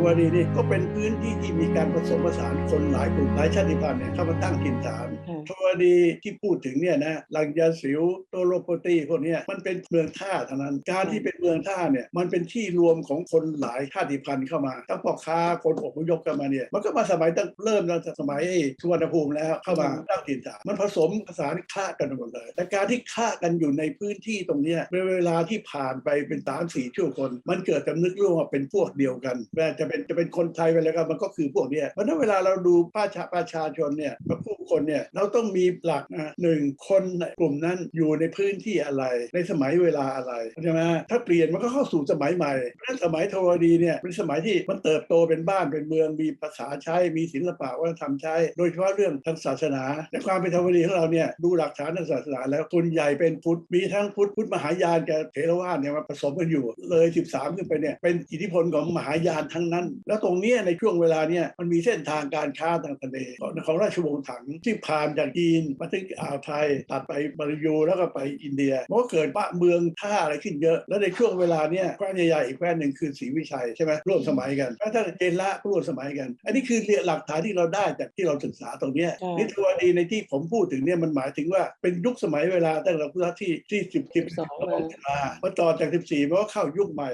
ทวดีนี่ก็เป็นพื้นที่ที่มีการผสมผสานคนหลายกลุ่มหลายชาติพันธุ์เนี่ยเข้ามาตั้งถิ่นฐานค่ะทวดีที่พูดถึงเนี่ยนะลังยาสิวโตโลโปตีพวกเนี้ยมันเป็นเมืองท่าเท่านั้น การที่เป็นเมืองท่าเนี่ยมันเป็นที่รวมของคนหลายชาติพันธุ์เข้ามาตั้งพ่อค้าคนอพยพกันมาเนี่ยมันก็มาสมัยตั้งเริ่มตั้งแต่สมัยสุวรรณภูมิแล้วเข้ามาตั้งถิ่นฐานมันผสมผสานคละกันหมดเลย แต่การที่คละกันอยู่ในพื้นที่ตรงเนี้ยเป็นเวลาที่ผ่านไปเป็นสามสี่ชั่วคน มันเกิดจำนึกร่วมว่าเป็นพวกเดียวกันแม้จะเป็นจะเป็นคนไทยไปแล้วก็มันก็คือพวกนี้เพราะนั้นเวลาเราดูประชาประชาชนเนี่ยกับผู้คนเนี่ยเราต้องมีหลักนะหนึ่งคนในกลุ่มนั้นอยู่ในพื้นที่อะไรในสมัยเวลาอะไรใช่ไหมถ้าเปลี่ยนมันก็เข้าสู่สมัยใหม่เพราะนั้นสมัยทวดีเนี่ยเป็นสมัยที่มันเติบโตเป็นบ้านเป็นเมืองมีภาษาใช้มีศิลปะวัฒนธรรมใช้โดยเฉพาะเรื่องทางศาสนาในความเป็นทวดีของเราเนี่ยดูหลักฐานทางศาสนาแล้วส่วนใหญ่เป็นพุทธมีทั้งพุทธพุทธมหายานกับเถรวาทเนี่ยมาผสมกันอยู่เลย 13 ขึ้นไปเนี่ยเป็นอิทธิพลของมหายานทั้งนั้นแล้วตรงเนี้ยในช่วงเวลาเนี่ยมันมีเส้นทางการค้าทางทะเลของของราชวงศ์ถังที่ผ่านจากจีนมาถึงอ่าวไทยตัดไปมาลายูแล้วก็ไปอินเดียมันก็เกิดบ้านเมืองท่าอะไรขึ้นเยอะ แล้วในช่วงเวลาเนี่ยแคว้นใหญ่ๆอีกแคว้นหนึ่งคือศรีวิชัยใช่ไหมร่วมสมัยกันแล้วถ้าเจนละก็ร่วมสมัยกัน อันนี้คือหลักฐานที่เราได้จากที่เราศึกษาตรงเนี้ยค่ะนิทวดีในที่ผมพูดถึงเนี่ยมันหมายถึงว่าเป็นยุคสมัยเวลาตั้งแต่พุทธที่ที่สิบสิบ12มาพอต่อจากสิบสี่มันก็เข้ายุคใหม่